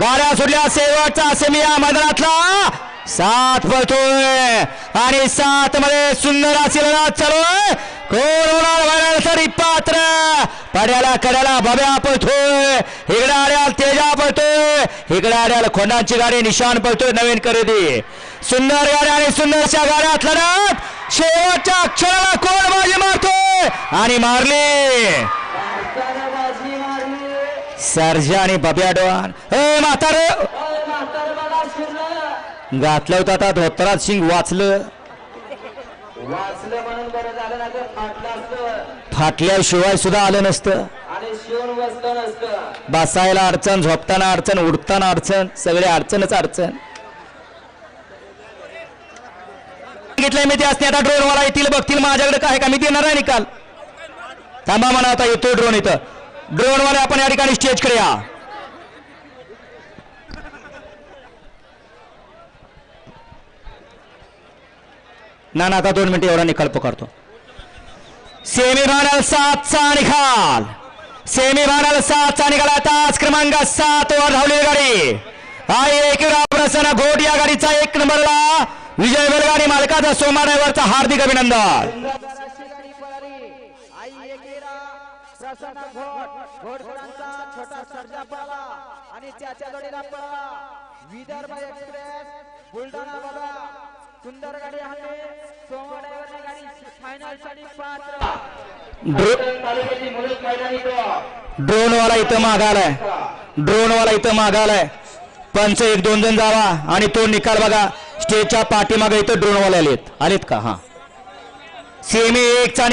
गाड्या सुटल्या शेवटचा सेमी या मैदानातला. सात पळतोय. आणि सात मध्ये सुंदर अशी लढत चालू कोण होणार व्हायरलसाठी पात्र. पड्याला कड्याला भव्या पळतोय. इकडे आड्याला तेजा पळतोय. इकडे आड्याला खोंडांची गाडी निशान पळतोय नवीन खरेदी. सुंदर गाड्या आणि सुंदरच्या गाड्यात लढत. शेवटच्या क्षणाला कोण बाजी मारतोय? आणि मारली. सर्जा आणि बब्या डोन ए म्हातारे! घातलं होतं आता धोतराज सिंग वाचलं. फाटल्याशिवाय सुद्धा आलं नसतं. बसायला अडचण झोपताना अडचण उठताना अडचण सगळे अडचणच अडचण. सांगितलंय मी ते असते आता ड्रोन वाला येतील बघतील माझ्याकडे काय का? मी देणार आहे निकाल. थांबा म्हणा आता येतो ड्रोन इथं. ड्रोन आपण या ठिकाणी स्टेजकडे या ना ना आता दोन मिनिटं एवढा निकाल पुकारतो. सेमीफायनल सातचा निकाल. सेमीफायनल सातचा निकाल तास क्रमांक सात वर धावलेली गाडी. हा एक प्रसन्न घोट या गाडीचा एक नंबरला विजय बेलगाडी मालकाचा सोमा ड्रायव्हरचा हार्दिक अभिनंदन. प्रसन्न घोट घोडखोरांचा छोटा सर्जा पळाला आणि त्याच्या जोडीला पळाला. विदर्भ एक्सप्रेस बुलढाणा बघा. सुंदर गाडी आहे सोमा ड्रायव्हरने गाडी फायनलसाठी पात्र. ड्रोन वाला इथं मागालाय ड्रोन वाला इथं मागालाय पंच एक दोन जण जावा आणि तो निकाल बघा. स्टेजच्या पाठीमागे इथं ड्रोन वाले आलेत. आलेत का? हा. सेमी एकचा